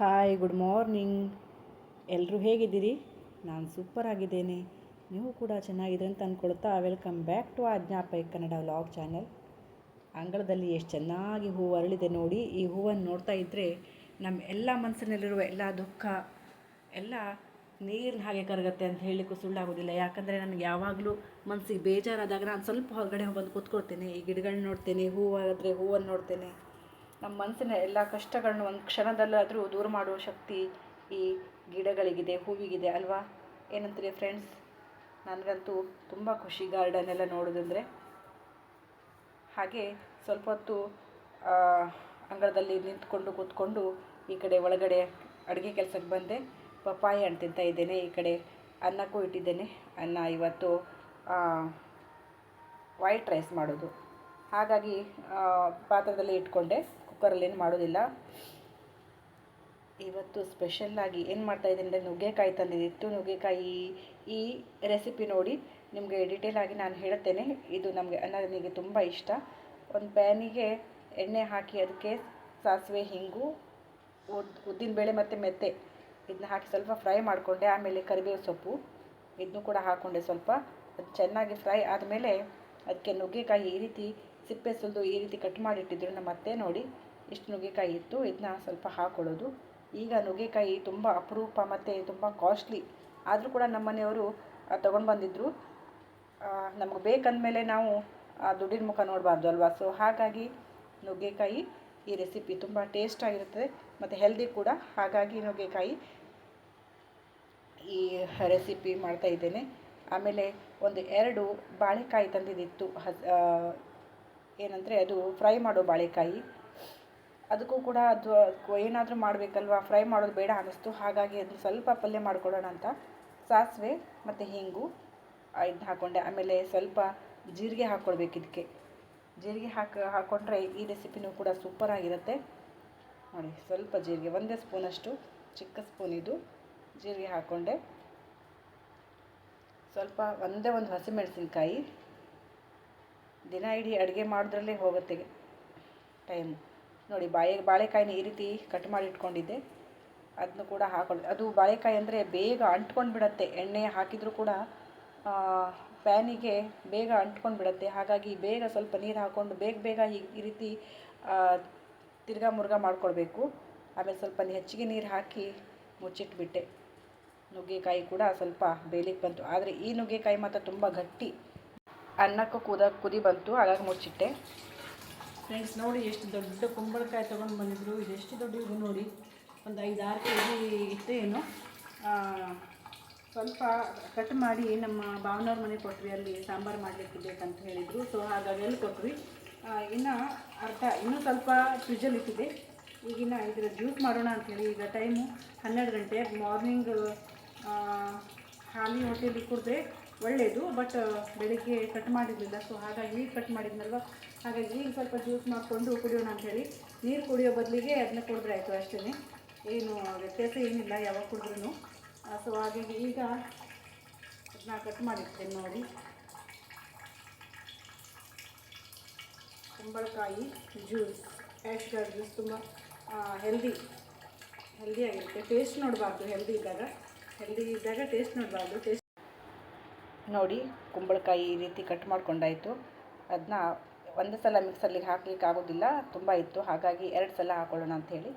Hi good morning ಎಲ್ಲರೂ ಹೇಗಿದ್ದೀರಿ? ನಾನು ಸೂಪರ್ ಆಗಿದ್ದೇನೆ. ನೀವು ಕೂಡ ಚೆನ್ನಾಗಿದೆ ಅಂತ ಅಂದ್ಕೊಳ್ತಾ ವೆಲ್ಕಮ್ ಬ್ಯಾಕ್ ಟು ಆಜ್ಞಾಪೈ ಕನ್ನಡ ವ್ಲಾಗ್ ಚಾನಲ್ ಅಂಗಳದಲ್ಲಿ ಎಷ್ಟು ಚೆನ್ನಾಗಿ ಹೂವು ಅರಳಿದೆ ನೋಡಿ. ಈ ಹೂವನ್ನು ನೋಡ್ತಾ ಇದ್ದರೆ ನಮ್ಮ ಎಲ್ಲ ಮನಸ್ಸಿನಲ್ಲಿರುವ ಎಲ್ಲ ದುಃಖ, ಎಲ್ಲ ನೀರಿನ ಹಾಗೆ ಕರಗತ್ತೆ ಅಂತ ಹೇಳಲಿಕ್ಕೂ ಸುಳ್ಳಾಗೋದಿಲ್ಲ. ಯಾಕಂದರೆ ನನಗೆ ಯಾವಾಗಲೂ ಮನಸ್ಸಿಗೆ ಬೇಜಾರಾದಾಗ ನಾನು ಸ್ವಲ್ಪ ಹೊರಗಡೆ ಬಂದು ಕೂತ್ಕೊಳ್ತೇನೆ. ಈ ಗಿಡಗಳನ್ನ ನೋಡ್ತೇನೆ ಹೂವಾದರೆ ಹೂವನ್ನು ನೋಡ್ತೇನೆ. ನಮ್ಮ ಮನಸ್ಸಿನ ಎಲ್ಲ ಕಷ್ಟಗಳನ್ನ ಒಂದು ಕ್ಷಣದಲ್ಲಾದರೂ ದೂರ ಮಾಡುವ ಶಕ್ತಿ ಈ ಗಿಡಗಳಿಗಿದೆ, ಹೂವಿಗಿದೆ ಅಲ್ವಾ? ಏನಂತೀರಿ ಫ್ರೆಂಡ್ಸ್ ನನಗಂತೂ ತುಂಬ ಖುಷಿ ಗಾರ್ಡನ್ ಎಲ್ಲ ನೋಡೋದಂದರೆ. ಹಾಗೆ ಸ್ವಲ್ಪ ಹೊತ್ತು ಅಂಗಳದಲ್ಲಿ ನಿಂತ್ಕೊಂಡು ಕೂತ್ಕೊಂಡು ಈ ಕಡೆ ಒಳಗಡೆ ಅಡುಗೆ ಕೆಲಸಕ್ಕೆ ಬಂದೆ. ಪಪ್ಪಾಯಿ ಹಣ್ಣು ತಿಂತಾ ಇದ್ದೇನೆ, ಈ ಕಡೆ ಅನ್ನಕ್ಕೂ ಇಟ್ಟಿದ್ದೇನೆ. ಅನ್ನ ಇವತ್ತು ವೈಟ್ ರೈಸ್ ಮಾಡೋದು. ಹಾಗಾಗಿ ಪಾತ್ರದಲ್ಲಿ ಇಟ್ಕೊಂಡೆ. ಕುಕ್ಕರಲ್ಲೇನು ಮಾಡೋದಿಲ್ಲ. ಇವತ್ತು ಸ್ಪೆಷಲ್ಲಾಗಿ ಏನು ಮಾಡ್ತಾ ಇದ್ದೀನಿ ಅಂದರೆ ನುಗ್ಗೆಕಾಯಿ ತಂದಿದ್ದಿತ್ತು ನುಗ್ಗೆಕಾಯಿ ಈ ರೆಸಿಪಿ ನೋಡಿ ನಿಮಗೆ ಡೀಟೇಲ್ ಆಗಿ ನಾನು ಹೇಳ್ತೇನೆ ಇದು ನಮಗೆ ನನಗೆ ತುಂಬ ಇಷ್ಟ. ಒಂದು ಪ್ಯಾನಿಗೆ ಎಣ್ಣೆ ಹಾಕಿ ಅದಕ್ಕೆ ಸಾಸಿವೆ, ಹಿಂಗು, ಉದ್ ಉದ್ದಿನಬೇಳೆ ಮತ್ತು ಮೆತ್ತೆ. ಇದನ್ನ ಹಾಕಿ ಸ್ವಲ್ಪ ಫ್ರೈ ಮಾಡಿಕೊಂಡೆ. ಆಮೇಲೆ ಕರಿಬೇವು ಸೊಪ್ಪು. ಇದನ್ನು ಕೂಡ ಹಾಕ್ಕೊಂಡೆ ಸ್ವಲ್ಪ. ಅದು ಚೆನ್ನಾಗಿ ಫ್ರೈ ಆದಮೇಲೆ ಅದಕ್ಕೆ ನುಗ್ಗೆಕಾಯಿ ಈ ರೀತಿ ಸಿಪ್ಪೆ ಸುಲಿದು ಈ ರೀತಿ ಕಟ್ ಮಾಡಿಟ್ಟಿದ್ರು ನಮ್ಮ ಅತ್ತೆ ನೋಡಿ. ಇಷ್ಟು ನುಗ್ಗೆಕಾಯಿ ಇತ್ತು, ಇದನ್ನ ಸ್ವಲ್ಪ ಹಾಕ್ಕೊಳ್ಳೋದು ಈಗ ನುಗ್ಗೆಕಾಯಿ ತುಂಬ ಅಪರೂಪ ಮತ್ತು ತುಂಬ ಕಾಸ್ಟ್ಲಿ ಆದರೂ ಕೂಡ ನಮ್ಮ ಮನೆಯವರು ತೊಗೊಂಡು ಬಂದಿದ್ದರು ನಮಗೆ ಬೇಕಂದಮೇಲೆ ನಾವು ಆ ದುಡ್ಡಿನ ಮುಖ ನೋಡಬಾರ್ದು ಅಲ್ವಾ? ಸೊ ಹಾಗಾಗಿ ನುಗ್ಗೆಕಾಯಿ ಈ ರೆಸಿಪಿ ತುಂಬ ಟೇಸ್ಟಾಗಿರುತ್ತದೆ ಮತ್ತು ಹೆಲ್ದಿ ಕೂಡ. ಹಾಗಾಗಿ ನುಗ್ಗೆಕಾಯಿ ಈ ರೆಸಿಪಿ ಮಾಡ್ತಾ ಇದ್ದೇನೆ. ಆಮೇಲೆ ಒಂದು ಎರಡು ಬಾಳೆಕಾಯಿ ತಂದಿದ್ದಿತ್ತು, ಹಸ್ ಏನಂದರೆ ಅದು ಫ್ರೈ ಮಾಡೋ ಬಾಳೆಕಾಯಿ. ಅದಕ್ಕೂ ಕೂಡ ಅದು ಏನಾದರೂ ಮಾಡಬೇಕಲ್ವಾ? ಫ್ರೈ ಮಾಡೋದು ಬೇಡ ಅನ್ನಿಸ್ತು. ಹಾಗಾಗಿ ಅದನ್ನ ಸ್ವಲ್ಪ ಪಲ್ಯ ಮಾಡಿಕೊಡೋಣ ಅಂತ. ಸಾಸಿವೆ ಮತ್ತು ಹಿಂಗು ಇದು ಹಾಕ್ಕೊಂಡೆ ಆಮೇಲೆ ಸ್ವಲ್ಪ ಜೀರಿಗೆ ಹಾಕ್ಕೊಳ್ಬೇಕು ಇದಕ್ಕೆ. ಜೀರಿಗೆ ಹಾಕಿ ಹಾಕ್ಕೊಂಡ್ರೆ ಈ ರೆಸಿಪಿನೂ ಕೂಡ ಸೂಪರ್ ಆಗಿರುತ್ತೆ. ನೋಡಿ, ಸ್ವಲ್ಪ ಜೀರಿಗೆ, ಒಂದೇ ಸ್ಪೂನಷ್ಟು ಚಿಕ್ಕ ಸ್ಪೂನ್ ಇದು. ಜೀರಿಗೆ ಹಾಕ್ಕೊಂಡೆ ಸ್ವಲ್ಪ ಒಂದೇ ಒಂದು ಹಸಿಮೆಣಸಿನ್ಕಾಯಿ. ದಿನ ಇಡೀ ಅಡುಗೆ ಮಾಡೋದ್ರಲ್ಲೇ ಹೋಗುತ್ತೆ ಟೈಮು. ನೋಡಿ, ಬಾಳೆ, ಬಾಳೆಕಾಯಿನ ಈ ರೀತಿ ಕಟ್ ಮಾಡಿ ಇಟ್ಕೊಂಡಿದ್ದೆ. ಅದನ್ನು ಕೂಡ ಹಾಕೊಳ್ಳಿ. ಅದು ಬಾಳೆಕಾಯಿ ಅಂದರೆ ಬೇಗ ಅಂಟ್ಕೊಂಡು ಬಿಡುತ್ತೆ ಎಣ್ಣೆ ಹಾಕಿದರೂ ಕೂಡ ಪ್ಯಾನಿಗೆ ಬೇಗ ಅಂಟ್ಕೊಂಡು ಬಿಡುತ್ತೆ ಹಾಗಾಗಿ ಬೇಗ ಸ್ವಲ್ಪ ನೀರು ಹಾಕ್ಕೊಂಡು ಬೇಗ ಬೇಗ ಈ ರೀತಿ ತಿರ್ಗಾ ಮುರುಗಾ ಮಾಡ್ಕೊಳ್ಬೇಕು. ಆಮೇಲೆ ಸ್ವಲ್ಪ ಹೆಚ್ಚಿಗೆ ನೀರು ಹಾಕಿ ಮುಚ್ಚಿಟ್ಬಿಟ್ಟೆ. ನುಗ್ಗೆಕಾಯಿ ಕೂಡ ಸ್ವಲ್ಪ ಬೇಲಿಗೆ ಬಂತು. ಆದರೆ ಈ ನುಗ್ಗೆಕಾಯಿ ಮಾತ್ರ ತುಂಬ ಗಟ್ಟಿ. ಅನ್ನಕ್ಕೂ ಕುದ, ಕುದಿ ಬಂತು. ಹಾಗಾಗಿ ಮುಚ್ಚಿಟ್ಟೆ. ಫ್ರೆಂಡ್ಸ್ ನೋಡಿ ಎಷ್ಟು ದೊಡ್ಡ ಕುಂಬಳಕಾಯಿ ತೊಗೊಂಡು ಬಂದಿದ್ರು. ಇದು ಎಷ್ಟು ದೊಡ್ಡ ಇದು ನೋಡಿ. ಒಂದು ಐದು, ಆರು ಕೆ ಜಿ ಇತ್ತು ಏನು. ಸ್ವಲ್ಪ ಕಟ್ ಮಾಡಿ ನಮ್ಮ ಭಾವನವ್ರ ಮನೆಗೆ ಕೊಟ್ವಿ. ಅಲ್ಲಿ ಸಾಂಬಾರು ಮಾಡಲಿಕ್ಕೆ ಬೇಕಂತ ಹೇಳಿದರು. ಸೊ ಹಾಗಾಗಿ ಅಲ್ಲಿ ಕೊಟ್ವಿ. ಇನ್ನು ಅರ್ಧ, ಇನ್ನೂ ಸ್ವಲ್ಪ ಫ್ರಿಜ್ಜಲ್ಲಿ ಇಟ್ಟಿದೆ. ಈಗಿನ ಇದರ ಜ್ಯೂಸ್ ಮಾಡೋಣ ಅಂಥೇಳಿ ಈಗ ಟೈಮು ಹನ್ನೆರಡು ಗಂಟೆ. ಮಾರ್ನಿಂಗ್ ಹಾಲಿ ಹೋಟೆಲಿಗೆ ಕುಡಿದ್ರೆ ಒಳ್ಳೆಯದು ಬಟ್ ಬೆಳಿಗ್ಗೆ ಕಟ್ ಮಾಡಿರಲಿಲ್ಲ ಸೊ ಹಾಗಾಗಿ ಈಗ ಕಟ್ ಮಾಡಿದ್ನಲ್ವ? ಹಾಗಾಗಿ ಈಗ ಸ್ವಲ್ಪ ಜ್ಯೂಸ್ ಮಾಡಿಕೊಂಡು ಕುಡಿಯೋಣ ಅಂಥೇಳಿ ನೀರು ಕುಡಿಯೋ ಬದಲಿಗೆ ಅದನ್ನ ಕುಡಿದ್ರೆ ಆಯಿತು ಅಷ್ಟೇ ಏನು, ವ್ಯತ್ಯಾಸ ಏನಿಲ್ಲ ಯಾವಾಗ ಕುಡಿದ್ರೂ ಸೊ ಹಾಗಾಗಿ ಈಗ ಅದನ್ನ ಕಟ್ ಮಾಡಿರ್ತೇನೆ ನೋಡಿ. ಕುಂಬಳಕಾಯಿ ಜ್ಯೂಸ್ ಆ್ಯಶ್ ಗಾರ್ಡ್ ಜ್ಯೂಸ್ ತುಂಬ ಹೆಲ್ದಿ ಹೆಲ್ದಿ ಆಗಿರುತ್ತೆ. ಟೇಸ್ಟ್ ನೋಡಬಾರ್ದು ಹೆಲ್ದಿ ಇದ್ದಾಗ. ಹೆಲ್ದಿ ಇದ್ದಾಗ ಟೇಸ್ಟ್ ನೋಡಬಾರ್ದು. ಟೇಸ್ಟ್ ನೋಡಿ ಕುಂಬಳಕಾಯಿ ಈ ರೀತಿ ಕಟ್ ಮಾಡ್ಕೊಂಡಾಯಿತು. ಅದನ್ನ ಒಂದು ಸಲ ಮಿಕ್ಸರ್ಲಿಗೆ ಹಾಕ್ಲಿಕ್ಕೆ ಆಗೋದಿಲ್ಲ ತುಂಬ ಇತ್ತು. ಹಾಗಾಗಿ ಎರಡು ಸಲ ಹಾಕೊಳ್ಳೋಣ ಅಂಥೇಳಿ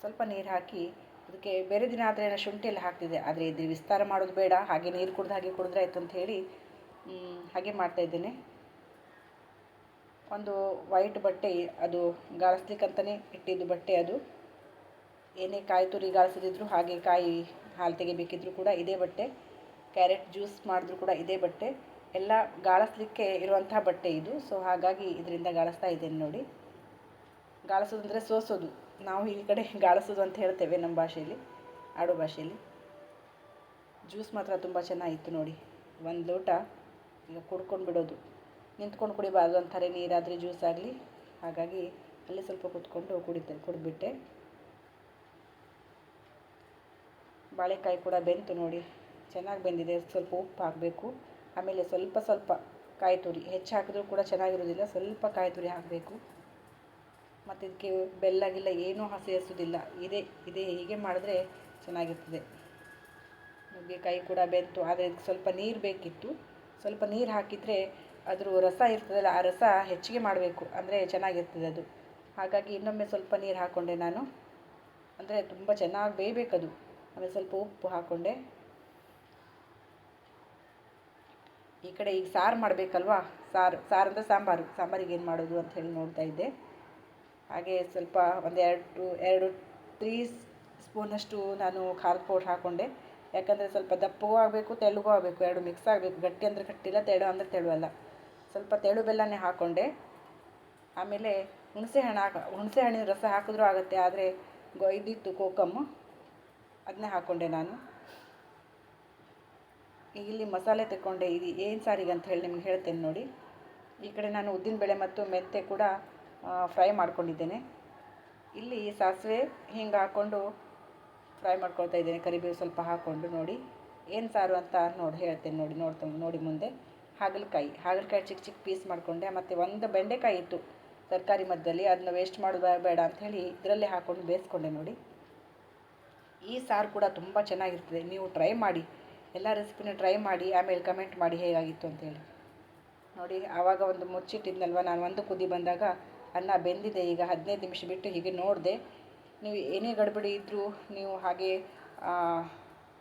ಸ್ವಲ್ಪ ನೀರು ಹಾಕಿ ಅದಕ್ಕೆ ಬೇರೆ ದಿನ ಆದರೆ ನಾನು ಶುಂಠಿಯಲ್ಲಿ ಹಾಕ್ತಿದೆ ಹಾಕ್ತಿದ್ದೆ. ಆದರೆ ಇದು ವಿಸ್ತಾರ ಮಾಡೋದು ಬೇಡ ಹಾಗೆ ನೀರು ಕುಡ್ದು ಹಾಗೆ ಕುಡಿದ್ರೆ ಆಯಿತು ಮ್, ಹಾಗೆ ಮಾಡ್ತಾಯಿದ್ದೇನೆ ಒಂದು ವೈಟ್ ಬಟ್ಟೆ ಅದು ಗಾಳಿಸ್ಲಿಕ್ಕಂತಲೇ ಇಟ್ಟಿದ್ದು ಬಟ್ಟೆ ಅದು. ಏನೇ ಕಾಯಿ ತುರಿ ಗಾಳಿಸದಿದ್ರು ಹಾಗೆ ಕಾಯಿ ಹಾಲು ತೆಗಿಬೇಕಿದ್ರು ಕೂಡ ಇದೇ ಬಟ್ಟೆ. ಕ್ಯಾರೆಟ್ ಜ್ಯೂಸ್ ಮಾಡಿದ್ರು ಕೂಡ ಇದೇ ಬಟ್ಟೆ. ಎಲ್ಲ ಗಾಳಿಸ್ಲಿಕ್ಕೆ ಇರುವಂಥ ಬಟ್ಟೆ ಇದು. ಸೊ ಹಾಗಾಗಿ ಇದರಿಂದ ಗಾಳಿಸ್ತಾ ಇದ್ದೇನೆ ನೋಡಿ. ಗಾಳಿಸೋದು ಅಂದರೆ ಸೋಸೋದು. ನಾವು ಈ ಕಡೆ ಗಾಳಿಸೋದು ಅಂತ ಹೇಳ್ತೇವೆ ನಮ್ಮ ಭಾಷೆಯಲ್ಲಿ, ಆಡು ಭಾಷೆಯಲ್ಲಿ. ಜ್ಯೂಸ್ ಮಾತ್ರ ತುಂಬ ಚೆನ್ನಾಗಿತ್ತು ನೋಡಿ. ಒಂದು ಲೋಟ ಈಗ ಕುಡ್ಕೊಂಡು ಬಿಡೋದು. ನಿಂತ್ಕೊಂಡು ಕುಡಿಬಾರ್ದು ಅಂತಾರೆ, ನೀರಾದರೆ ಜ್ಯೂಸ್ ಆಗಲಿ. ಹಾಗಾಗಿ ಅಲ್ಲಿ ಸ್ವಲ್ಪ ಕುತ್ಕೊಂಡು ಕುಡಿತೆ ಕುಡಿದ್ಬಿಟ್ಟೆ ಬಾಳೆಕಾಯಿ ಕೂಡ ಬೆಂತು ನೋಡಿ. ಚೆನ್ನಾಗಿ ಬೆಂದಿದೆ, ಸ್ವಲ್ಪ ಉಪ್ಪು ಹಾಕಬೇಕು. ಆಮೇಲೆ ಸ್ವಲ್ಪ ಸ್ವಲ್ಪ ಕಾಯಿ ತುರಿ, ಹೆಚ್ಚು ಹಾಕಿದ್ರೂ ಕೂಡ ಚೆನ್ನಾಗಿರೋದಿಲ್ಲ ಸ್ವಲ್ಪ ಕಾಯಿ ತುರಿ ಹಾಕಬೇಕು. ಮತ್ತು ಇದಕ್ಕೆ ಬೆಲ್ಲ, ಗಿಲ್ಲ ಏನೂ ಹಸಿ ಹಸುದಿಲ್ಲ ಇದೇ ಇದೇ ಹೀಗೆ ಮಾಡಿದ್ರೆ ಚೆನ್ನಾಗಿರ್ತದೆ. ನುಗ್ಗೆಕಾಯಿ ಕೂಡ ಬೆಂತು, ಆದರೆ ಇದಕ್ಕೆ ಸ್ವಲ್ಪ ನೀರು ಬೇಕಿತ್ತು. ಸ್ವಲ್ಪ ನೀರು ಹಾಕಿದರೆ ಅದ್ರ ರಸ ಇರ್ತದಲ್ಲ, ಆ ರಸ ಹೆಚ್ಚಿಗೆ ಮಾಡಬೇಕು. ಅಂದರೆ ಚೆನ್ನಾಗಿರ್ತದೆ ಅದು. ಹಾಗಾಗಿ ಇನ್ನೊಮ್ಮೆ ಸ್ವಲ್ಪ ನೀರು ಹಾಕ್ಕೊಂಡೆ ನಾನು. ಅಂದರೆ ತುಂಬ ಚೆನ್ನಾಗಿ ಬೇಯಬೇಕದು. ಆಮೇಲೆ ಸ್ವಲ್ಪ ಉಪ್ಪು ಹಾಕ್ಕೊಂಡೆ ಈ ಕಡೆ ಈಗ ಸಾರು ಮಾಡಬೇಕಲ್ವಾ? ಸಾರು ಸಾರು ಅಂದರೆ ಸಾಂಬಾರು, ಸಾಂಬಾರಿಗೆ ಏನು ಮಾಡೋದು ಅಂತ ಹೇಳಿ ನೋಡ್ತಾ ಇದ್ದೆ. ಹಾಗೆ ಸ್ವಲ್ಪ ಒಂದು ಎರಡು ಎರಡು ತ್ರೀ ಸ್ಪೂನಷ್ಟು ನಾನು ಖಾರದ ಪೌಡ್ರ್ ಹಾಕ್ಕೊಂಡೆ ಯಾಕಂದರೆ ಸ್ವಲ್ಪ ದಪ್ಪವೂ ಆಗಬೇಕು, ತೆಳುಗೂ ಆಗಬೇಕು, ಎರಡು ಮಿಕ್ಸ್ ಆಗಬೇಕು. ಗಟ್ಟಿ ಅಂದರೆ ಗಟ್ಟಿಲ್ಲ, ತೆಳು ಅಂದರೆ ತೆಳುವಲ್ಲ ಸ್ವಲ್ಪ ತೆಳು ಬೆಲ್ಲನೇ ಹಾಕ್ಕೊಂಡೆ ಆಮೇಲೆ ಹುಣಸೆ ಹಣ್ಣು ಹಾಕ, ಹುಣಸೆ ಹಣ್ಣಿನ ರಸ ಹಾಕಿದ್ರೂ ಆಗುತ್ತೆ, ಆದರೆ ಇದಿತ್ತು ಕೋಕಮ್ಮು ಅದನ್ನೇ ಹಾಕ್ಕೊಂಡೆ ನಾನು. ಇಲ್ಲಿ ಮಸಾಲೆ ತಗೊಂಡೆ ಇದು ಏನು ಸಾರಿಗೆ ಅಂತ ಹೇಳಿ ನಿಮ್ಗೆ ಹೇಳ್ತೇನೆ ನೋಡಿ. ಈ ಕಡೆ ನಾನು ಉದ್ದಿನಬೇಳೆ ಮತ್ತು ಮೆಂತೆ ಕೂಡ ಫ್ರೈ ಮಾಡ್ಕೊಂಡಿದ್ದೇನೆ. ಇಲ್ಲಿ ಸಾಸಿವೆ ಹಿಂಗೆ ಹಾಕ್ಕೊಂಡು ಫ್ರೈ ಮಾಡ್ಕೊಳ್ತಾ ಇದ್ದೇನೆ, ಕರಿಬೇವು ಸ್ವಲ್ಪ ಹಾಕ್ಕೊಂಡು ನೋಡಿ. ಏನು ಸಾರು ಅಂತ ನೋಡಿ ಹೇಳ್ತೇನೆ ನೋಡಿ, ನೋಡ್ತಾ, ನೋಡಿ ಮುಂದೆ. ಹಾಗಲಕಾಯಿ ಹಾಗಲಕಾಯಿ ಚಿಕ್ಕ ಚಿಕ್ಕ ಪೀಸ್ ಮಾಡಿಕೊಂಡೆ. ಮತ್ತು ಒಂದು ಬೆಂಡೆಕಾಯಿ ಇತ್ತು ತರಕಾರಿ ಮಧ್ಯದಲ್ಲಿ ಅದನ್ನ ವೇಸ್ಟ್ ಮಾಡೋದು ಬೇಡ ಅಂಥೇಳಿ ಇದರಲ್ಲೇ ಹಾಕ್ಕೊಂಡು ಬೇಯಿಸ್ಕೊಂಡೆ ನೋಡಿ. ಈ ಸಾರು ಕೂಡ ತುಂಬ ಚೆನ್ನಾಗಿರ್ತದೆ. ನೀವು ಟ್ರೈ ಮಾಡಿ. ಎಲ್ಲ ರೆಸಿಪಿನೂ ಟ್ರೈ ಮಾಡಿ, ಆಮೇಲೆ ಕಮೆಂಟ್ ಮಾಡಿ ಹೇಗಾಗಿತ್ತು ಅಂತೇಳಿ ನೋಡಿ, ಆವಾಗ ಒಂದು ಮುಚ್ಚಿಟ್ಟಿದ್ನಲ್ವ? ನಾನು ಒಂದು ಕುದಿ ಬಂದಾಗ ಅನ್ನ ಬೆಂದಿದೆ. ಈಗ ಹದಿನೈದು ನಿಮಿಷ ಬಿಟ್ಟು ಹೀಗೆ ನೋಡಿದೆ. ನೀವು ಏನೇ ಗಡ್ಬಡಿ ಇದ್ದರೂ ನೀವು ಹಾಗೆ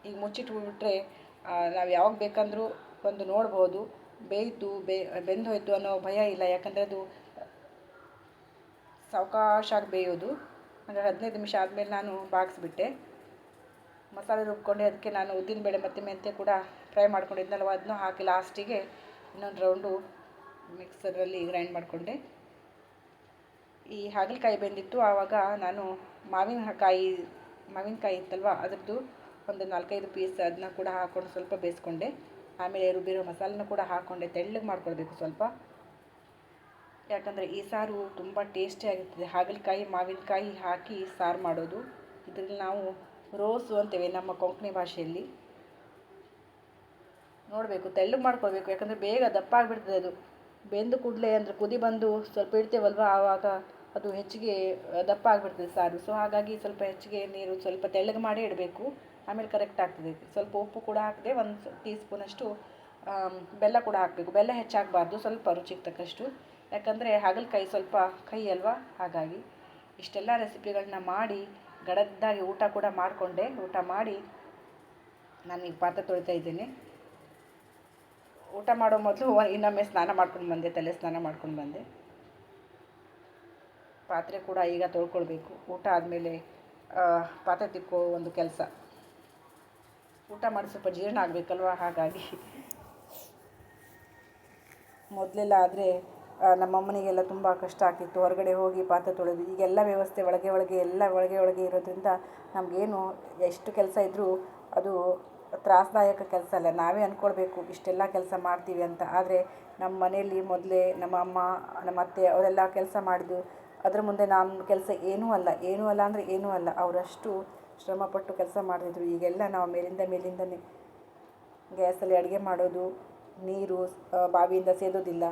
ಈಗ ಮುಚ್ಚಿಟ್ಬಿಟ್ರೆ ನಾವು ಯಾವಾಗ ಬೇಕಂದರೂ ಒಂದು ನೋಡ್ಬೋದು. ಬೇಯ್ತು, ಬೇ ಬೆಂದು ಹೋಯಿತು ಅನ್ನೋ ಭಯ ಇಲ್ಲ. ಯಾಕಂದರೆ ಅದು ಸಾವಕಾಶಾಗಿ ಬೇಯೋದು. ಅಂದರೆ ಹದಿನೈದು ನಿಮಿಷ ಆದಮೇಲೆ ನಾನು ಬಾಗಿಸ್ಬಿಟ್ಟೆ. ಮಸಾಲೆ ರುಬ್ಕೊಂಡೆ ಅದಕ್ಕೆ ನಾನು ಉದ್ದಿನಬೇಳೆ ಮತ್ತು ಮೆಂತ್ಯ ಕೂಡ ಫ್ರೈ ಮಾಡ್ಕೊಂಡಿದ್ನಲ್ವ, ಅದನ್ನು ಹಾಕಿ ಲಾಸ್ಟಿಗೆ ಇನ್ನೊಂದು ರೌಂಡು ಮಿಕ್ಸರಲ್ಲಿ ಗ್ರೈಂಡ್ ಮಾಡಿಕೊಂಡೆ. ಈ ಹಾಗಲಕಾಯಿ ಬೆಂದಿತ್ತು, ಆವಾಗ ನಾನು ಮಾವಿನಕಾಯಿ ಮಾವಿನಕಾಯಿ ಇತ್ತಲ್ವ, ಅದರದ್ದು ಒಂದು ನಾಲ್ಕೈದು ಪೀಸ್ ಅದನ್ನ ಕೂಡ ಹಾಕ್ಕೊಂಡು ಸ್ವಲ್ಪ ಬೇಯಿಸ್ಕೊಂಡೆ. ಆಮೇಲೆ ರುಬ್ಬಿರೋ ಮಸಾಲೆನೂ ಕೂಡ ಹಾಕ್ಕೊಂಡೆ ತೆಳ್ಳಗೆ ಮಾಡ್ಕೊಳ್ಬೇಕು ಸ್ವಲ್ಪ. ಯಾಕಂದರೆ ಈ ಸಾರು ತುಂಬ ಟೇಸ್ಟಿಯಾಗಿರ್ತದೆ. ಹಾಗಲಕಾಯಿ, ಮಾವಿನಕಾಯಿ ಹಾಕಿ ಸಾರು ಮಾಡೋದು, ಇದರಲ್ಲಿ ನಾವು ರೋಸು ಅಂತೇವೆ ನಮ್ಮ ಕೊಂಕಣಿ ಭಾಷೆಯಲ್ಲಿ. ನೋಡಬೇಕು, ತೆಳ್ಳಗೆ ಮಾಡ್ಕೋಬೇಕು ಯಾಕಂದರೆ ಬೇಗ ದಪ್ಪ ಆಗಿಬಿಡ್ತದೆ ಅದು. ಬೆಂದು ಕೂಡಲೇ ಅಂದರೆ ಕುದಿ ಬಂದು ಸ್ವಲ್ಪ ಇಡ್ತೇವಲ್ವ ಆವಾಗ ಅದು ಹೆಚ್ಚಿಗೆ ದಪ್ಪ ಆಗಿಬಿಡ್ತದೆ ಸಾರು. ಸೊ ಹಾಗಾಗಿ ಸ್ವಲ್ಪ ಹೆಚ್ಚಿಗೆ ನೀರು ಸ್ವಲ್ಪ ತೆಳ್ಳಗೆ ಮಾಡಿ ಇಡಬೇಕು. ಆಮೇಲೆ ಕರೆಕ್ಟ್ ಆಗ್ತದೆ. ಸ್ವಲ್ಪ ಉಪ್ಪು ಕೂಡ ಹಾಕಿದೆ ಒಂದು ಟೀ ಸ್ಪೂನಷ್ಟು ಬೆಲ್ಲ ಕೂಡ ಹಾಕಬೇಕು. ಬೆಲ್ಲ ಹೆಚ್ಚಾಗಬಾರ್ದು, ಸ್ವಲ್ಪ ರುಚಿಗೆ ತಕ್ಕಷ್ಟು. ಯಾಕಂದರೆ ಹಾಗಲಕಾಯಿ ಸ್ವಲ್ಪ ಕೈ ಅಲ್ವಾ? ಹಾಗಾಗಿ ಇಷ್ಟೆಲ್ಲ ರೆಸಿಪಿಗಳನ್ನ ಮಾಡಿ ಗಡದ್ದಾಗಿ ಊಟ ಕೂಡ ಮಾಡಿಕೊಂಡೆ. ಊಟ ಮಾಡಿ ನಾನು ಈಗ ಪಾತ್ರೆ ತೊಳಿತಾ ಇದ್ದೀನಿ. ಊಟ ಮಾಡೋ ಮೊದಲು ಇನ್ನೊಮ್ಮೆ ಸ್ನಾನ ಮಾಡ್ಕೊಂಡು ಬಂದೆ, ತಲೆ ಸ್ನಾನ ಮಾಡ್ಕೊಂಡು ಬಂದೆ. ಪಾತ್ರೆ ಕೂಡ ಈಗ ತೊಳ್ಕೊಳ್ಬೇಕು. ಊಟ ಆದಮೇಲೆ ಪಾತ್ರೆ ತಿಕ್ಕೋ ಒಂದು ಕೆಲಸ. ಊಟ ಮಾಡಿ ಸ್ವಲ್ಪ ಜೀರ್ಣ ಆಗಬೇಕಲ್ವ? ಹಾಗಾಗಿ ಮೊದಲೆಲ್ಲ ಆದರೆ ನಮ್ಮಮ್ಮನಿಗೆಲ್ಲ ತುಂಬ ಕಷ್ಟ ಆಗ್ತಿತ್ತು. ಹೊರಗಡೆ ಹೋಗಿ ಪಾತ್ರೆ ತೊಳೆದು ಈಗೆಲ್ಲ ವ್ಯವಸ್ಥೆ ಒಳಗೆ ಒಳಗೆ ಎಲ್ಲ ಒಳಗೆ ಒಳಗೆ ಇರೋದ್ರಿಂದ ನಮಗೇನು ಎಷ್ಟು ಕೆಲಸ ಇದ್ದರೂ ಅದು ತ್ರಾಸದಾಯಕ ಕೆಲಸ ಅಲ್ಲ. ನಾವೇ ಅಂದ್ಕೊಳ್ಬೇಕು ಇಷ್ಟೆಲ್ಲ ಕೆಲಸ ಮಾಡ್ತೀವಿ ಅಂತ. ಆದರೆ ನಮ್ಮ ಮನೆಯಲ್ಲಿ ಮೊದಲೇ ನಮ್ಮ ಅಮ್ಮ, ನಮ್ಮ ಅತ್ತೆ ಅವರೆಲ್ಲ ಕೆಲಸ ಮಾಡಿದ್ದು ಅದರ ಮುಂದೆ ನಮ್ಮ ಕೆಲಸ ಏನೂ ಅಲ್ಲ. ಏನೂ ಅಲ್ಲ ಅಂದರೆ ಏನೂ ಅಲ್ಲ. ಅವರಷ್ಟು ಶ್ರಮಪಟ್ಟು ಕೆಲಸ ಮಾಡ್ತಿದ್ರು. ಈಗೆಲ್ಲ ನಾವು ಮೇಲಿಂದ ಮೇಲಿಂದನೇ ಗ್ಯಾಸಲ್ಲಿ ಅಡುಗೆ ಮಾಡೋದು, ನೀರು ಬಾವಿಯಿಂದ ಸೇದೋದಿಲ್ಲ.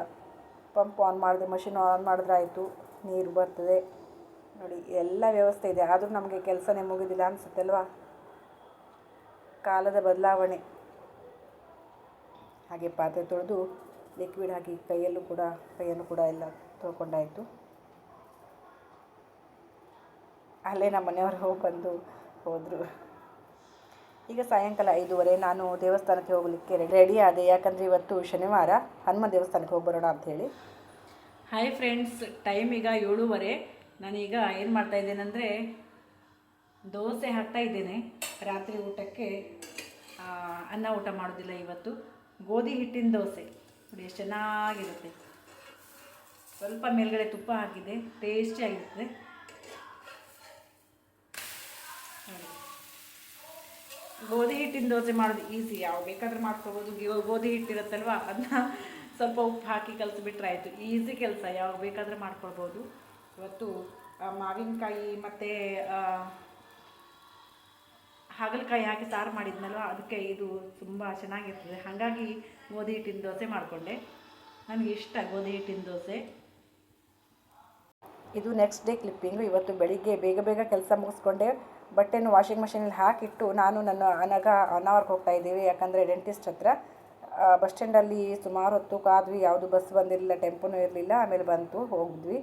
ಪಂಪ್ ಆನ್ ಮಾಡಿದ್ರೆ ಮಷಿನ್ ಆನ್ ಮಾಡಿದ್ರೆ ಆಯಿತು, ನೀರು ಬರ್ತದೆ. ನೋಡಿ, ಎಲ್ಲ ವ್ಯವಸ್ಥೆ ಇದೆ, ಆದರೂ ನಮಗೆ ಕೆಲಸನೇ ಮುಗಿದಿಲ್ಲ ಅನಿಸುತ್ತಲ್ವಾ ಕಾಲದ ಬದಲಾವಣೆ. ಹಾಗೆ ಪಾತ್ರೆ ತೊಳೆದು ಲಿಕ್ವಿಡ್ ಹಾಕಿ ಕೈಯಲ್ಲೂ ಕೂಡ, ಕೈಯನ್ನು ಕೂಡ ಎಲ್ಲ ತೊಳ್ಕೊಂಡಾಯಿತು. ಅಲ್ಲೇ ನಮ್ಮ ಮನೆಯವರು ಹೋಗಿ ಬಂದು ಹೋದರು. ಈಗ ಸಾಯಂಕಾಲ ಐದೂವರೆ, ನಾನು ದೇವಸ್ಥಾನಕ್ಕೆ ಹೋಗಲಿಕ್ಕೆ ರೆಡಿ ಆದೆ. ಯಾಕಂದರೆ ಇವತ್ತು ಶನಿವಾರ ಹನುಮ ದೇವಸ್ಥಾನಕ್ಕೆ ಹೋಗಿ ಬರೋಣ ಅಂಥೇಳಿ ಹಾಯ್ ಫ್ರೆಂಡ್ಸ್ ಟೈಮ್ ಈಗ ಏಳುವರೆ. ನಾನೀಗ ಏನು ಮಾಡ್ತಾ ಇದ್ದೇನೆಂದರೆ ದೋಸೆ ಹಾಕ್ತಾ ಇದ್ದೇನೆ. ರಾತ್ರಿ ಊಟಕ್ಕೆ ಅನ್ನ ಊಟ ಮಾಡೋದಿಲ್ಲ ಇವತ್ತು. ಗೋಧಿ ಹಿಟ್ಟಿನ ದೋಸೆ. ನೋಡಿ, ಎಷ್ಟು ಚೆನ್ನಾಗಿರುತ್ತೆ. ಸ್ವಲ್ಪ ಮೇಲ್ಗಡೆ ತುಪ್ಪ ಹಾಕಿದೆ. ಟೇಸ್ಟಿಯಾಗಿರ್ತದೆ ನೋಡಿ ಗೋಧಿ ಹಿಟ್ಟಿನ ದೋಸೆ ಮಾಡೋದು ಈಸಿ ಯಾವ ಬೇಕಾದ್ರೆ ಮಾಡ್ಕೋಬೋದು. ಗೋಧಿ ಹಿಟ್ಟಿರುತ್ತಲ್ವ? ಅದನ್ನ ಸ್ವಲ್ಪ ಉಪ್ಪು ಹಾಕಿ ಕಲಿಸ್ಬಿಟ್ರೆ ಆಯಿತು. ಈಸಿ ಕೆಲಸ. ಯಾವಾಗ ಬೇಕಾದರೆ ಮಾಡ್ಕೊಳ್ಬೋದು. ಇವತ್ತು ಮಾವಿನಕಾಯಿ ಮತ್ತು ಹಾಗಲಕಾಯಿ ಹಾಕಿ ಸಾರು ಮಾಡಿದ್ನಲ್ವ? ಅದಕ್ಕೆ ಇದು ತುಂಬ ಚೆನ್ನಾಗಿರ್ತದೆ. ಹಾಗಾಗಿ ಗೋಧಿ ಹಿಟ್ಟಿನ ದೋಸೆ ಮಾಡಿಕೊಂಡೆ. ನನಗೆ ಇಷ್ಟ ಗೋಧಿ ಹಿಟ್ಟಿನ ದೋಸೆ. ಇದು ನೆಕ್ಸ್ಟ್ ಡೇ ಕ್ಲಿಪ್ಪಿಂಗು ಇವತ್ತು ಬೆಳಿಗ್ಗೆ ಬೇಗ ಬೇಗ ಕೆಲಸ ಮುಗಿಸ್ಕೊಂಡೆ. ಬಟ್ಟೆನ ವಾಷಿಂಗ್ ಮಷಿನಲ್ಲಿ ಹಾಕಿಟ್ಟು ನಾನು ನನ್ನ ಅನಗ ಅನಾವರ್ಗೆ ಹೋಗ್ತಾ ಇದ್ದೀವಿ. ಯಾಕಂದರೆ ಡೆಂಟಿಸ್ಟ್ ಹತ್ರ ಬಸ್ ಸ್ಟ್ಯಾಂಡಲ್ಲಿ ಸುಮಾರು ಹೊತ್ತು ಕಾದ್ವಿ. ಯಾವುದು ಬಸ್ ಬಂದಿರಲಿಲ್ಲ ಟೆಂಪೋನೂ ಇರಲಿಲ್ಲ. ಆಮೇಲೆ ಬಂತು, ಹೋಗಿದ್ವಿ.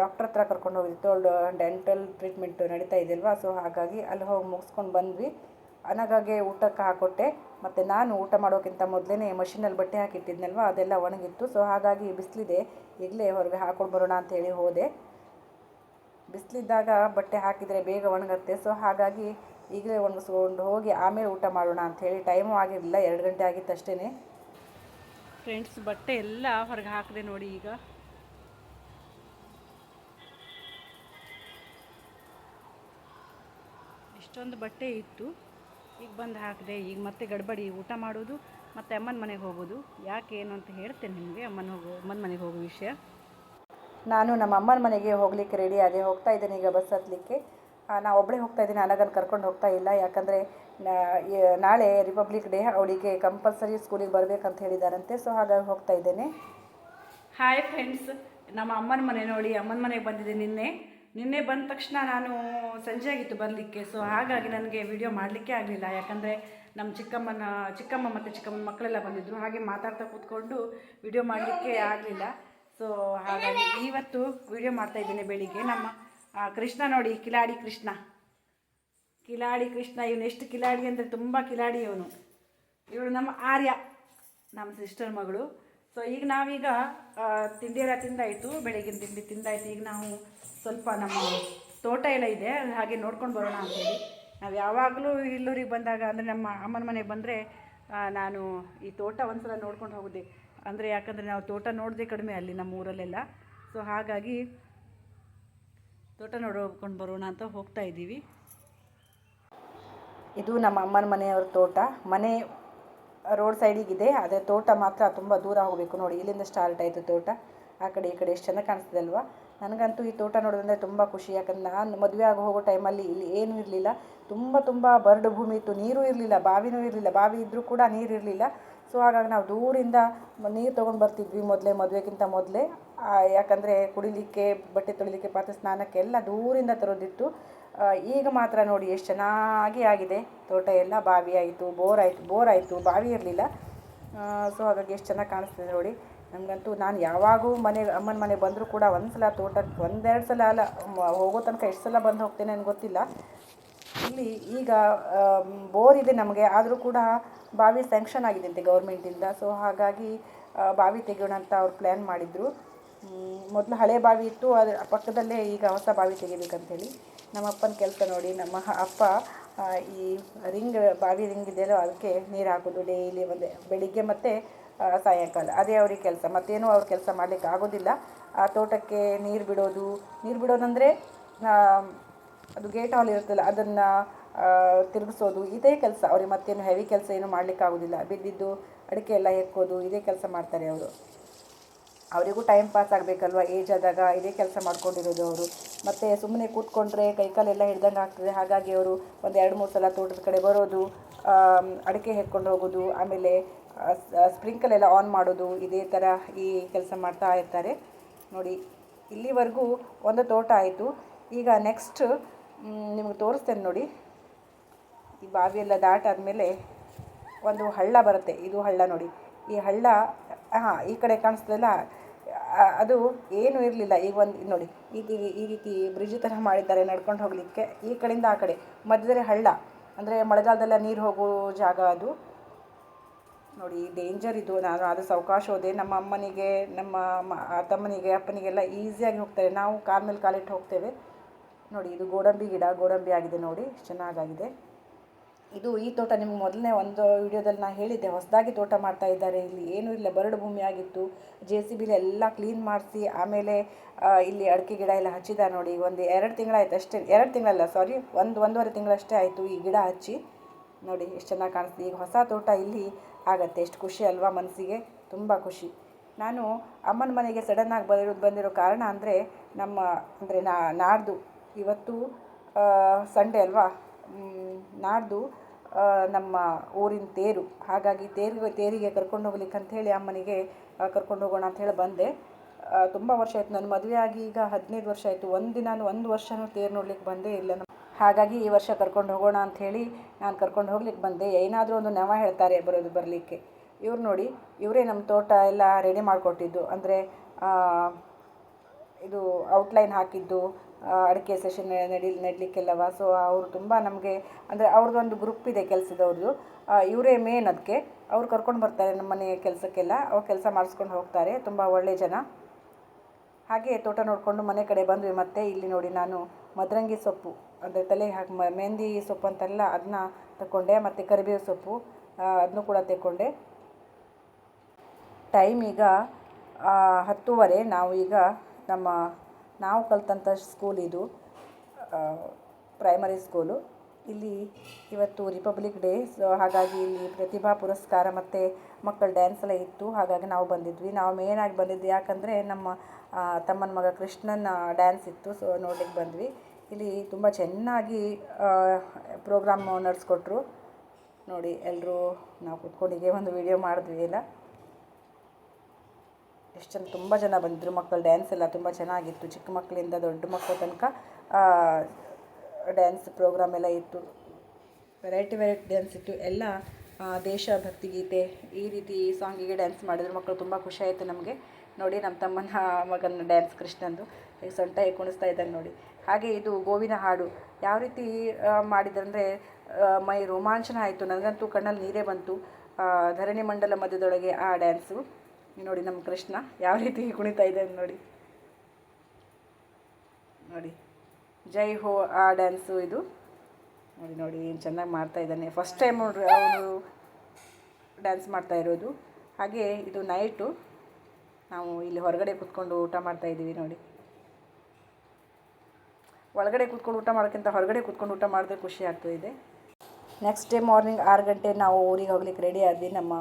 ಡಾಕ್ಟ್ರ್ ಹತ್ರ ಕರ್ಕೊಂಡು ಹೋಗಿತ್ತು ಅವಳು ಡೆಂಟಲ್ ಟ್ರೀಟ್ಮೆಂಟ್ ನಡೀತಾ ಇದೆಯಲ್ವಾ? ಸೊ ಹಾಗಾಗಿ ಅಲ್ಲಿ ಹೋಗಿ ಮುಗಿಸ್ಕೊಂಡು ಬಂದ್ವಿ. ಅನಗಾಗೆ ಊಟಕ್ಕೆ ಹಾಕೊಟ್ಟೆ. ಮತ್ತು ನಾನು ಊಟ ಮಾಡೋಕ್ಕಿಂತ ಮೊದಲೇ ಮಷಿನಲ್ಲಿ ಬಟ್ಟೆ ಹಾಕಿಟ್ಟಿದ್ನಲ್ವ? ಅದೆಲ್ಲ ಒಣಗಿತ್ತು. ಸೊ ಹಾಗಾಗಿ ಬಿಸಿಲಿದೆ. ಈಗಲೇ ಹೊರಗೆ ಹಾಕೊಂಡು ಬರೋಣ ಅಂತ ಹೇಳಿ ಹೋದೆ. ಬಿಸಿಲಿದ್ದಾಗ ಬಟ್ಟೆ ಹಾಕಿದರೆ ಬೇಗ ಒಣಗುತ್ತೆ. ಸೊ ಹಾಗಾಗಿ ಈಗಲೇ ಒಣಗಿಸ್ಕೊಂಡು ಹೋಗಿ ಆಮೇಲೆ ಊಟ ಮಾಡೋಣ ಅಂಥೇಳಿ ಟೈಮು ಆಗಿರಲಿಲ್ಲ, ಎರಡು ಗಂಟೆ ಆಗಿತ್ತು ಅಷ್ಟೇ ಫ್ರೆಂಡ್ಸ್ ಬಟ್ಟೆ ಎಲ್ಲ ಹೊರಗೆ ಹಾಕಿದೆ ನೋಡಿ ಈಗ. ಇಷ್ಟೊಂದು ಬಟ್ಟೆ ಇತ್ತು, ಈಗ ಬಂದು ಹಾಕಿದೆ. ಈಗ ಮತ್ತೆ ಗಡ್ಬಡಿ, ಊಟ ಮಾಡೋದು, ಮತ್ತು ಅಮ್ಮನ ಮನೆಗೆ ಹೋಗೋದು. ಯಾಕೆ ಏನು ಅಂತ ಹೇಳ್ತೇನೆ ನಿಮಗೆ, ಅಮ್ಮನ ಹೋಗೋ, ಅಮ್ಮನ ಮನೆಗೆ ಹೋಗೋ ವಿಷಯ. ನಾನು ನಮ್ಮ ಅಮ್ಮನ ಮನೆಗೆ ಹೋಗಲಿಕ್ಕೆ ರೆಡಿ ಆದೆ. ಹೋಗ್ತಾ ಇದ್ದೇನೆ ಈಗ ಬಸ್ ಹತ್ತಲಿಕ್ಕೆ ನಾ ಒಬ್ಬಳೇ ಹೋಗ್ತಾ ಇದ್ದೀನಿ ಅನಗನ್ ಕರ್ಕೊಂಡು ಹೋಗ್ತಾ ಇಲ್ಲ. ಯಾಕಂದರೆ ನಾಳೆ ರಿಪಬ್ಲಿಕ್ ಡೇ ಅವಳಿಗೆ ಕಂಪಲ್ಸರಿ ಸ್ಕೂಲಿಗೆ ಬರಬೇಕಂತ ಹೇಳಿದಾರಂತೆ. ಸೊ ಹಾಗಾಗಿ ಹೋಗ್ತಾ ಇದ್ದೇನೆ. ಹಾಯ್ ಫ್ರೆಂಡ್ಸ್ ನಮ್ಮ ಅಮ್ಮನ ಮನೆ ನೋಡಿ, ಅಮ್ಮನ ಮನೆಗೆ ಬಂದಿದೆ ನಿನ್ನೆ. ನಿನ್ನೆ ಬಂದ ತಕ್ಷಣ ನಾನು ಸಂಜೆ ಆಗಿತ್ತು ಬರಲಿಕ್ಕೆ. ಸೊ ಹಾಗಾಗಿ ನನಗೆ ವಿಡಿಯೋ ಮಾಡಲಿಕ್ಕೆ ಆಗಲಿಲ್ಲ. ಯಾಕಂದರೆ, ನಮ್ಮ ಚಿಕ್ಕಮ್ಮನ, ಚಿಕ್ಕಮ್ಮ ಮತ್ತು ಚಿಕ್ಕಮ್ಮನ ಮಕ್ಕಳೆಲ್ಲ ಬಂದಿದ್ದರು ಹಾಗೆ ಮಾತಾಡ್ತಾ ಕೂತ್ಕೊಂಡು ವಿಡಿಯೋ ಮಾಡಲಿಕ್ಕೆ ಆಗಲಿಲ್ಲ. ಸೊ ಹಾಗಾಗಿ ಇವತ್ತು ವಿಡಿಯೋ ಮಾಡ್ತಾ ಇದ್ದೀನಿ ಬೆಳಿಗ್ಗೆ. ನಮ್ಮ ಕೃಷ್ಣ ನೋಡಿ, ಕಿಲಾಡಿ ಕೃಷ್ಣ. ಕಿಲಾಡಿ ಕೃಷ್ಣ, ಇವನು ಎಷ್ಟು ಕಿಲಾಡಿ ಅಂದರೆ ತುಂಬ ಕಿಲಾಡಿ ಇವನು. ಇವಳು ನಮ್ಮ ಆರ್ಯ, ನಮ್ಮ ಸಿಸ್ಟರ್ ಮಗಳು. ಸೊ ಈಗ ನಾವೀಗ ತಿಂಡಿ ಎಲ್ಲ ತಿಂದಾಯಿತು, ಬೆಳಗಿನ ತಿಂಡಿ ತಿಂದಾಯಿತು. ಈಗ ನಾವು ಸ್ವಲ್ಪ ನಮ್ಮ ತೋಟ ಎಲ್ಲ ಇದೆ ಹಾಗೆ ನೋಡ್ಕೊಂಡು ಬರೋಣ ಅಂತೇಳಿ ನಾವು ಯಾವಾಗಲೂ ಇಲ್ಲೂರಿಗೆ ಬಂದಾಗ ಅಂದರೆ ನಮ್ಮ ಅಮ್ಮನ ಮನೆಗೆ ಬಂದರೆ ನಾನು ಈ ತೋಟ ಒಂದ್ಸಲ ನೋಡ್ಕೊಂಡು ಹೋಗೋದೆ. ಅಂದರೆ ಯಾಕಂದರೆ ನಾವು ತೋಟ ನೋಡದೆ ಕಡಿಮೆ ಅಲ್ಲಿ ನಮ್ಮ ಊರಲ್ಲೆಲ್ಲ. ಸೊ ಹಾಗಾಗಿ ತೋಟ ನೋಡ್ಕೊಂಡು ಬರೋಣ ಅಂತ ಹೋಗ್ತಾ ಇದ್ದೀವಿ. ಇದು ನಮ್ಮ ಅಮ್ಮನ ಮನೆಯವ್ರ ತೋಟ. ಮನೆ ರೋಡ್ ಸೈಡಿಗಿದೆ ಅದೇ ತೋಟ ಮಾತ್ರ ತುಂಬ ದೂರ ಹೋಗಬೇಕು ನೋಡಿ. ಇಲ್ಲಿಂದ ಸ್ಟಾರ್ಟ್ ಆಯಿತು ತೋಟ. ಆ ಕಡೆ ಈ ಕಡೆ ಎಷ್ಟು ಚೆಂದ ಕಾಣಿಸ್ತದೆ ಅಲ್ವಾ ನನಗಂತೂ ಈ ತೋಟ ನೋಡೋದಂದರೆ ತುಂಬ ಖುಷಿ. ಯಾಕಂದ್ರೆ ನಾನು ಮದುವೆ ಆಗಿ ಹೋಗೋ ಟೈಮಲ್ಲಿ ಇಲ್ಲಿ ಏನೂ ಇರಲಿಲ್ಲ. ತುಂಬ ತುಂಬ ಬರಡು ಭೂಮಿ ಇತ್ತು. ನೀರು ಇರಲಿಲ್ಲ, ಬಾವಿನೂ ಇರಲಿಲ್ಲ. ಬಾವಿ ಇದ್ದರೂ ಕೂಡ ನೀರು ಇರಲಿಲ್ಲ ಸೊ ಹಾಗಾಗಿ ನಾವು ದೂರಿಂದ ನೀರು ತೊಗೊಂಡು ಬರ್ತಿದ್ವಿ ಮೊದಲೇ, ಮದುವೆಗಿಂತ ಮೊದಲೇ. ಯಾಕಂದರೆ ಕುಡಿಲಿಕ್ಕೆ, ಬಟ್ಟೆ ತೊಳಿಲಿಕ್ಕೆ, ಪಾತ್ರೆ ಸ್ನಾನಕ್ಕೆಲ್ಲ ದೂರಿಂದ ತರೋದಿತ್ತು. ಈಗ ಮಾತ್ರ ನೋಡಿ ಎಷ್ಟು ಚೆನ್ನಾಗಿ ಆಗಿದೆ. ತೋಟ ಎಲ್ಲ ಬಾವಿ ಆಯಿತು ಬೋರ್ ಆಯಿತು ಬೋರ್ ಆಯಿತು ಬಾವಿ ಇರಲಿಲ್ಲ. ಸೊ ಹಾಗಾಗಿ ಎಷ್ಟು ಚೆನ್ನಾಗಿ ಕಾಣಿಸ್ತದೆ ನೋಡಿ. ನಮಗಂತೂ ನಾನು ಯಾವಾಗೂ ಮನೆ, ಅಮ್ಮನ ಮನೆ ಬಂದರೂ ಕೂಡ ಒಂದು ಸಲ ತೋಟಕ್ಕೆ ಒಂದೆರಡು ಸಲ ಅಲ್ಲ ಹೋಗೋ ತನಕ ಎಷ್ಟು ಸಲ ಬಂದು ಹೋಗ್ತೇನೆ ನನಗೆ ಗೊತ್ತಿಲ್ಲ. ಇಲ್ಲಿ ಈಗ ಬೋರ್ ಇದೆ ನಮಗೆ, ಆದರೂ ಕೂಡ ಬಾವಿ ಸ್ಯಾಂಕ್ಷನ್ ಆಗಿದೆ ಅಂತೆ ಗೌರ್ಮೆಂಟಿಂದ ಸೊ ಹಾಗಾಗಿ ಬಾವಿ ತೆಗೆಯೋಣ ಅಂತ ಅವ್ರು ಪ್ಲ್ಯಾನ್ ಮಾಡಿದರು. ಮೊದಲು ಹಳೆ ಬಾವಿ ಇತ್ತು ಅದ್ರ ಪಕ್ಕದಲ್ಲೇ ಈಗ ಹೊಸ ಬಾವಿ ತೆಗಿಬೇಕಂತೇಳಿ. ನಮ್ಮ ಅಪ್ಪನ ಕೆಲಸ ನೋಡಿ, ನಮ್ಮ ಅಪ್ಪ ಈ ರಿಂಗ್, ಬಾವಿ ರಿಂಗ್ ಇದೆಯಲ್ಲ ಅದಕ್ಕೆ ನೀರು ಹಾಕೋದು ಡೈಲಿ ಒಂದು, ಬೆಳಿಗ್ಗೆ ಮತ್ತು ಸಾಯಂಕಾಲ. ಅದೇ ಅವ್ರಿಗೆ ಕೆಲಸ. ಮತ್ತೇನೂ ಅವ್ರ ಕೆಲಸ ಮಾಡಲಿಕ್ಕೆ ಆಗೋದಿಲ್ಲ. ಆ ತೋಟಕ್ಕೆ ನೀರು ಬಿಡೋದು, ನೀರು ಬಿಡೋದಂದರೆ ಅದು ಗೇಟ್ ಹಾಲ್ ಇರುತ್ತಲ್ಲ, ಅದನ್ನು ತಿರುಗಿಸೋದು, ಇದೇ ಕೆಲಸ. ಅವ್ರಿಗೆ ಮತ್ತೇನು ಹೆವಿ ಕೆಲಸ ಏನು ಮಾಡಲಿಕ್ಕಾಗೋದಿಲ್ಲ ಬಿದ್ದಿದ್ದು ಅಡಿಕೆ ಎಲ್ಲ ಎಕ್ಕೋದು ಇದೇ ಕೆಲಸ ಮಾಡ್ತಾರೆ ಅವರು. ಅವರಿಗೂ ಟೈಮ್ ಪಾಸ್ ಆಗಬೇಕಲ್ವ? ಏಜ್ ಆದಾಗ ಇದೇ ಕೆಲಸ ಮಾಡ್ಕೊಂಡಿರೋದು ಅವರು. ಮತ್ತು ಸುಮ್ಮನೆ ಕೂತ್ಕೊಂಡ್ರೆ ಕೈಕಾಲೆಲ್ಲ ಹಿಡ್ದಂಗೆ ಆಗ್ತದೆ. ಹಾಗಾಗಿ ಅವರು ಒಂದು ಎರಡು, ಮೂರು ಸಲ ತೋಟದ ಕಡೆ ಬರೋದು ಅಡಿಕೆ ಹೆಕ್ಕೊಂಡು ಹೋಗೋದು, ಆಮೇಲೆ ಸ್ಪ್ರಿಂಕಲ್ ಎಲ್ಲ ಆನ್ ಮಾಡೋದು, ಇದೇ ಥರ ಈ ಕೆಲಸ ಮಾಡ್ತಾ ಇರ್ತಾರೆ. ನೋಡಿ, ಇಲ್ಲಿವರೆಗೂ ಒಂದು ತೋಟ ಆಯಿತು. ಈಗ ನೆಕ್ಸ್ಟ್ ನಿಮಗೆ ತೋರಿಸ್ತೇನೆ ನೋಡಿ. ಈ ಬಾವಿಯೆಲ್ಲ ದಾಟಾದ್ಮೇಲೆ ಒಂದು ಹಳ್ಳ ಬರುತ್ತೆ. ಇದು ಹಳ್ಳ ನೋಡಿ. ಈ ಹಳ್ಳ ಹಾಂ ಈ ಕಡೆ ಕಾಣಿಸ್ತದಲ್ಲ ಅದು ಏನೂ ಇರಲಿಲ್ಲ. ಈಗ ಒಂದು ನೋಡಿ, ಈ ತಿ- ಈ ರೀತಿ ಬ್ರಿಡ್ಜ್ ಥರ ಮಾಡಿದ್ದಾರೆ ನಡ್ಕೊಂಡು ಹೋಗಲಿಕ್ಕೆ. ಈ ಕಡೆಯಿಂದ ಆ ಕಡೆ, ಮಧ್ಯದಲ್ಲಿ ಹಳ್ಳ. ಅಂದರೆ ಮಳೆಗಾಲದಲ್ಲ ನೀರು ಹೋಗೋ ಜಾಗ ಅದು. ನೋಡಿ ಡೇಂಜರ್ ಇದು. ನಾನು ಅದು ಸಾವಕಾಶ ಹೋದೆ. ನಮ್ಮ ಅಮ್ಮನಿಗೆ, ನಮ್ಮ ತಮ್ಮನಿಗೆ, ಅಪ್ಪನಿಗೆಲ್ಲ ಈಸಿಯಾಗಿ ಹೋಗ್ತಾರೆ. ನಾವು ಕಾಲ ಮೇಲೆ ಕಾಲಿಟ್ಟು ಹೋಗ್ತೇವೆ. ನೋಡಿ, ಇದು ಗೋಡಂಬಿ ಗಿಡ. ಗೋಡಂಬಿ ಆಗಿದೆ ನೋಡಿ. ಚೆನ್ನಾಗಾಗಿದೆ. ಇದು ಈ ತೋಟ ನಿಮ್ಗೆ ಮೊದಲನೇ ಒಂದು ವಿಡಿಯೋದಲ್ಲಿ ನಾನು ಹೇಳಿದ್ದೆ, ಹೊಸದಾಗಿ ತೋಟ ಮಾಡ್ತಾ ಇದ್ದಾರೆ, ಇಲ್ಲಿ ಏನೂ ಇಲ್ಲ, ಬರಡು ಭೂಮಿ ಆಗಿತ್ತು ಜೆ ಸಿ ಬಿಲಿ ಎಲ್ಲ ಕ್ಲೀನ್ ಮಾಡಿಸಿ, ಆಮೇಲೆ ಇಲ್ಲಿ ಅಡಿಕೆ ಗಿಡ ಎಲ್ಲ ಹಚ್ಚಿದ್ದಾರೆ ನೋಡಿ, ಒಂದು ಎರಡು ತಿಂಗಳಾಯ್ತು ಅಷ್ಟೇ, ಎರಡು ತಿಂಗಳಲ್ಲ ಸಾರಿ ಒಂದು, ಒಂದೂವರೆ ತಿಂಗಳಷ್ಟೇ ಆಯಿತು ಈ ಗಿಡ ಹಚ್ಚಿ, ನೋಡಿ ಎಷ್ಟು ಚೆನ್ನಾಗಿ ಕಾಣಿಸ್ತು ಈಗ ಹೊಸ ತೋಟ ಇಲ್ಲಿ ಆಗತ್ತೆ, ಎಷ್ಟು ಖುಷಿ ಅಲ್ವಾ ಮನಸ್ಸಿಗೆ, ತುಂಬ ಖುಷಿ. ನಾನು ಅಮ್ಮನ ಮನೆಗೆ ಸಡನ್ನಾಗಿ ಬಂದಿರೋದು ಬಂದಿರೋ ಕಾರಣ ಅಂದರೆ ನಮ್ಮ, ಅಂದರೆ ನಾಡ್ದು, ಇವತ್ತು ಸಂಡೇ ಅಲ್ವಾ ಮ್, ನಾಡ್ದು ನಮ್ಮ ಊರಿನ ತೇರು. ಹಾಗಾಗಿ ತೇರಿಗೆ ತೇರಿಗೆ ಕರ್ಕೊಂಡು ಹೋಗ್ಲಿಕ್ಕೆ ಅಂಥೇಳಿ ಅಮ್ಮನಿಗೆ ಕರ್ಕೊಂಡು ಹೋಗೋಣ ಅಂಥೇಳಿ ಬಂದೆ. ತುಂಬ ವರ್ಷ ಆಯಿತು. ನನ್ನ ಮದುವೆ ಆಗಿ ಈಗ ಹದಿನೈದು ವರ್ಷ ಆಯಿತು. ಒಂದು ದಿನ ಒಂದು ವರ್ಷವೂ ತೇರು ನೋಡ್ಲಿಕ್ಕೆ ಬಂದೇ ಇಲ್ಲ ಹಾಗಾಗಿ ಈ ವರ್ಷ ಕರ್ಕೊಂಡು ಹೋಗೋಣ ಅಂಥೇಳಿ ನಾನು ಕರ್ಕೊಂಡು ಹೋಗ್ಲಿಕ್ಕೆ ಬಂದೆ. ಏನಾದರೂ ಒಂದು ನವ ಹೇಳ್ತಾರೆ ಬರೋದು ಬರಲಿಕ್ಕೆ. ಇವ್ರು ನೋಡಿ ಇವರೇ ನಮ್ಮ ತೋಟ ಎಲ್ಲ ರೆಡಿ ಮಾಡಿಕೊಟ್ಟಿದ್ದು. ಅಂದರೆ ಇದು ಔಟ್ಲೈನ್ ಹಾಕಿದ್ದು ಅಡಿಕೆ ಸೆಷನ್ ನಡಿ, ನೆಡಲಿಕ್ಕೆಲ್ಲವ? ಸೊ ಅವರು ತುಂಬ ನಮಗೆ, ಅಂದರೆ ಅವ್ರದ್ದೊಂದು ಗ್ರೂಪ್ ಇದೆ ಕೆಲಸದವ್ರದ್ದು ಇವರೇ ಮೇನ್ ಅದಕ್ಕೆ ಅವ್ರು ಕರ್ಕೊಂಡು ಬರ್ತಾರೆ ನಮ್ಮ ಮನೆಯ ಕೆಲಸಕ್ಕೆಲ್ಲ. ಅವ್ರು ಕೆಲಸ ಮಾಡಿಸ್ಕೊಂಡು ಹೋಗ್ತಾರೆ. ತುಂಬ ಒಳ್ಳೆ ಜನ. ಹಾಗೆ ತೋಟ ನೋಡಿಕೊಂಡು ಮನೆ ಕಡೆ ಬಂದ್ವಿ ಮತ್ತೆ. ಇಲ್ಲಿ ನೋಡಿ ನಾನು ಮದರಂಗಿ ಸೊಪ್ಪು. ಅಂದರೆ ತಲೆಗೆ ಹಾಕಿ ಮ, ಮೆಹಂದಿ ಸೊಪ್ಪು ಅಂತೆಲ್ಲ ಅದನ್ನ ತಗೊಂಡೆ ಮತ್ತು ಕರಿಬೇವು ಸೊಪ್ಪು ಅದನ್ನು ಕೂಡ ತಗೊಂಡೆ ಟೈಮ್ ಈಗ ಹತ್ತುವರೆ. ನಾವು ಈಗ ನಮ್ಮ ನಾವು ಕಲ್ತಂಥ ಸ್ಕೂಲ್ ಇದು ಪ್ರೈಮರಿ ಸ್ಕೂಲು ಇಲ್ಲಿ ಇವತ್ತು ರಿಪಬ್ಲಿಕ್ ಡೇ ಸೊ ಹಾಗಾಗಿ ಇಲ್ಲಿ ಪ್ರತಿಭಾ ಪುರಸ್ಕಾರ ಮತ್ತು ಮಕ್ಕಳ ಡ್ಯಾನ್ಸ್ ಎಲ್ಲ ಇತ್ತು. ಹಾಗಾಗಿ ನಾವು ಬಂದಿದ್ವಿ. ನಾವು ಮೇನಾಗಿ ಬಂದಿದ್ವಿ ಯಾಕಂದರೆ ನಮ್ಮ ತಮ್ಮನ ಮಗ ಕೃಷ್ಣನ ಡ್ಯಾನ್ಸ್ ಇತ್ತು. ಸೊ ನೋಡ್ಲಿಕ್ಕೆ ಬಂದ್ವಿ. ಇಲ್ಲಿ ತುಂಬ ಚೆನ್ನಾಗಿ ಪ್ರೋಗ್ರಾಮ್ ನಡೆಸ್ಕೊಟ್ರು. ನೋಡಿ ಎಲ್ಲರೂ ನಾವು ಕುತ್ಕೊಂಡಿಗೆ ಒಂದು ವಿಡಿಯೋ ಮಾಡಿದ್ವಿ ಎಲ್ಲ. ಎಷ್ಟು ಜನ ತುಂಬ ಜನ ಬಂದಿದ್ದರು ಮಕ್ಕಳು ಡ್ಯಾನ್ಸ್ ಎಲ್ಲ ತುಂಬ ಚೆನ್ನಾಗಿತ್ತು, ಚಿಕ್ಕ ಮಕ್ಕಳಿಂದ ದೊಡ್ಡ ಮಕ್ಕಳ ತನಕ ಡ್ಯಾನ್ಸ್ ಪ್ರೋಗ್ರಾಮ್ ಎಲ್ಲ ಇತ್ತು. ವೆರೈಟಿ ವೆರೈಟಿ ಡ್ಯಾನ್ಸ್ ಇತ್ತು. ಎಲ್ಲ ದೇಶಭಕ್ತಿ ಗೀತೆ, ಈ ರೀತಿ ಸಾಂಗಿಗೆ ಡ್ಯಾನ್ಸ್ ಮಾಡಿದ್ರು. ಮಕ್ಕಳು ತುಂಬ ಖುಷಿ ಆಯಿತು ನಮಗೆ. ನೋಡಿ, ನಮ್ಮ ತಮ್ಮನ ಮಗನ ಡ್ಯಾನ್ಸ್ ಕೃಷ್ಣಂದು. ಈಗ ಸೊಂಟ ಕುಣಿಸ್ತಾ ಇದ್ದಾನೆ ನೋಡಿ. ಹಾಗೆ ಇದು ಗೋವಿನ ಹಾಡು. ಯಾವ ರೀತಿ ಮಾಡಿದ್ರಂದರೆ ಮೈ ರೋಮಾಂಚನ ಆಯಿತು. ನನಗಂತೂ ಕಣ್ಣಲ್ಲಿ ನೀರೇ ಬಂತು. ಧರಣಿ ಮಂಡಲ ಮಧ್ಯದೊಳಗೆ ಆ ಡ್ಯಾನ್ಸು ನೋಡಿ ನಮ್ಮ ಕೃಷ್ಣ ಯಾವ ರೀತಿ ಕುಣಿತಾ ಇದೆ ನೋಡಿ. ನೋಡಿ. ಜೈ ಹೋ ಆ ಡ್ಯಾನ್ಸು ಇದು. ನೋಡಿ ನೋಡಿ ಏನು ಚೆನ್ನಾಗಿ ಮಾಡ್ತಾ ಇದ್ದಾನೆ. ಫಸ್ಟ್ ಟೈಮ್ ನೋಡ್ರಿ ಅವರು ಡ್ಯಾನ್ಸ್ ಮಾಡ್ತಾ ಇರೋದು. ಹಾಗೆ ಇದು ನೈಟು ನಾವು ಇಲ್ಲಿ ಹೊರಗಡೆ ಕೂತ್ಕೊಂಡು ಊಟ ಮಾಡ್ತಾ ಇದ್ದೀವಿ ನೋಡಿ. ಒಳಗಡೆ ಕೂತ್ಕೊಂಡು ಊಟ ಮಾಡೋಕ್ಕಿಂತ ಹೊರಗಡೆ ಕೂತ್ಕೊಂಡು ಊಟ ಮಾಡಿದ್ರೆ ಖುಷಿ ಆಗ್ತಾಯಿದೆ ನೆಕ್ಸ್ಟ್ ಡೇ ಮಾರ್ನಿಂಗ್ ಆರು ಗಂಟೆ ನಾವು ಊರಿಗೆ ಹೋಗ್ಲಿಕ್ಕೆ ರೆಡಿ ಆದ್ವಿ. ನಮ್ಮ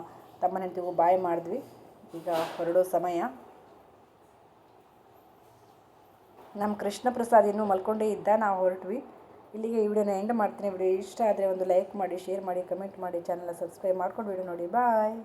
ತಮ್ಮನಂತಿಗೂ ಬಾಯ್ ಮಾಡಿದ್ವಿ. ಈಗ ಹೊರಡೋ ಸಮಯ. ನಮ್ಮ ಕೃಷ್ಣ ಪ್ರಸಾದ್ ಇನ್ನೂ ಮಲ್ಕೊಂಡೇ ಇದ್ದ, ನಾವು ಹೊರಟ್ವಿ. ಇಲ್ಲಿಗೆ ಈ ವಿಡಿಯೋನ ಎಂಡ್ ಮಾಡ್ತೀನಿ. ವಿಡಿಯೋ ಇಷ್ಟ ಆದರೆ ಒಂದು ಲೈಕ್ ಮಾಡಿ ಶೇರ್ ಮಾಡಿ ಕಮೆಂಟ್ ಮಾಡಿ ಚಾನಲ್ನ ಸಬ್ಸ್ಕ್ರೈಬ್ ಮಾಡ್ಕೊಂಡು ವಿಡಿಯೋ ನೋಡಿ. ಬಾಯ್